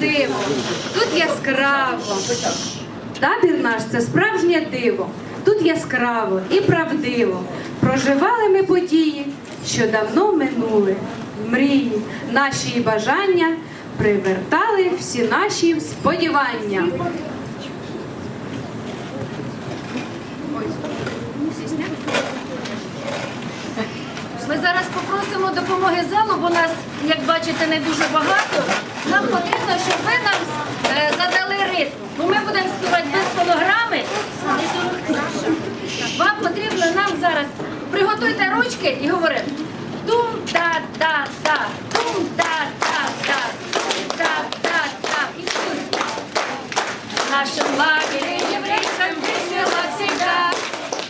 диво, тут яскраво. Табір наш це справжнє диво. Тут яскраво і правдиво. Проживали ми події, що давно минули. Мрії, наші бажання привертали всі наші сподівання. Ми зараз попросимо допомоги залу, бо нас, як бачите, не дуже багато. Нам потрібно, щоб ви нам е, задали ритм. Бо ми будемо співати без фонограми. Вам потрібно нам зараз приготуйте ручки і говоримо тум-та-та-та, тум-та-та-та, тум-та-та-та. І чуємо. В нашем лагере еврейском весело всегда.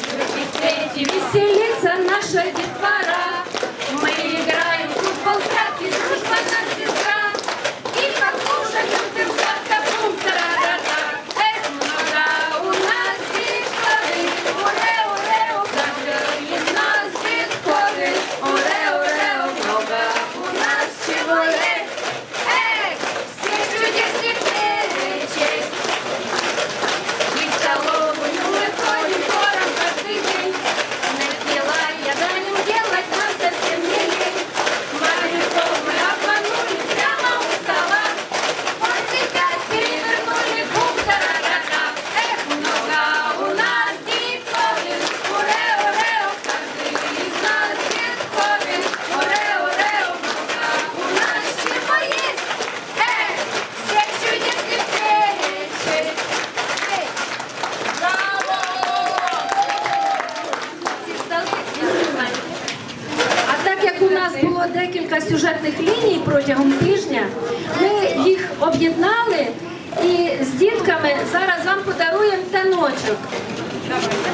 В цвете веселится наша детвора. Декілька сюжетних ліній протягом тижня, ми їх об'єднали і з дітками зараз вам подаруємо таночок. Пішли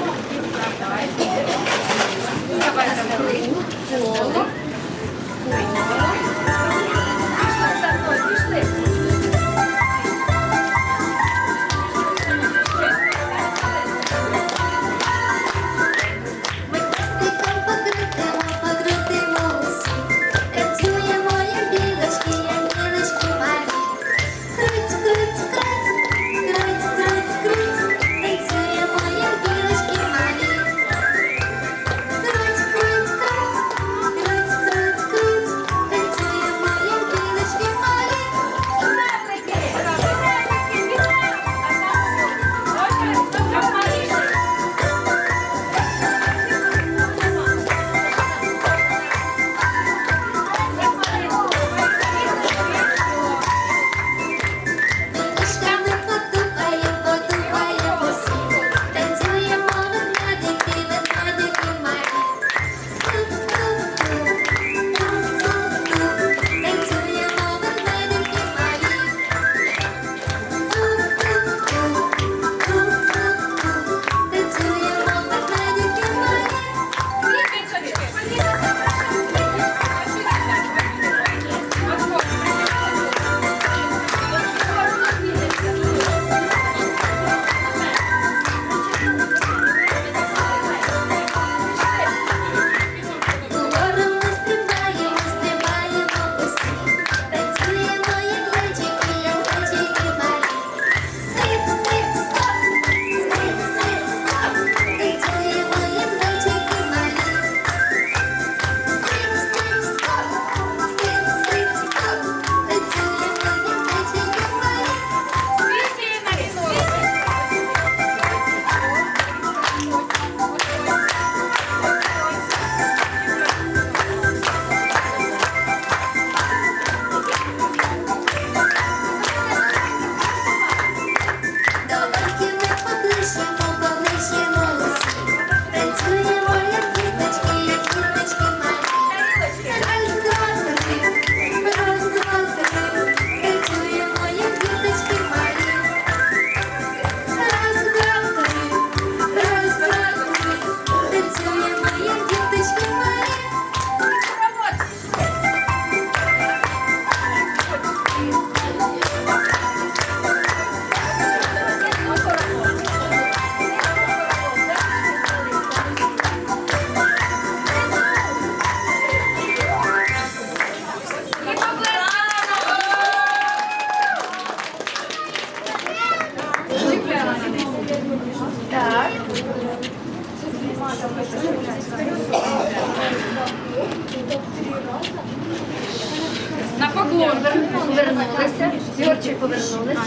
На поклон повернулися, Йорчик повернулися.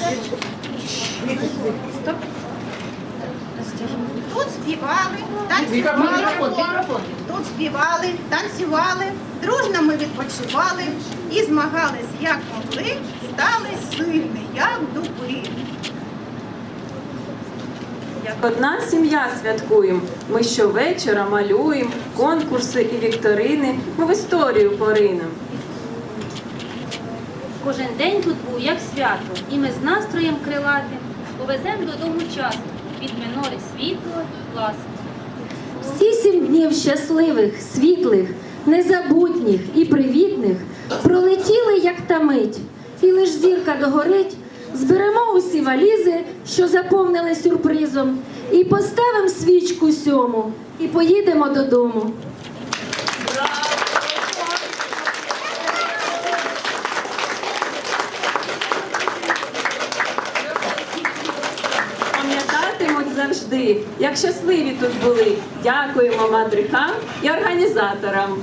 Тут співали, танцювали, тут співали, танцювали, дружно ми відпочивали. І змагались, як могли, стали сильні. Як одна сім'я святкуємо. Ми щовечора малюємо конкурси і вікторини. Ми в історію поринемо. Кожен день тут був як свято, і ми з настроєм крилатим повезем додому часто від минори світло і ласки. Всі сім днів щасливих, світлих, незабутніх і привітних пролетіли, як та мить, і лиш зірка догорить. Зберемо усі валізи, що заповнили сюрпризом, і поставимо свічку сьому, і поїдемо додому. Завжди, як щасливі тут були. Дякуємо мадрикам і організаторам.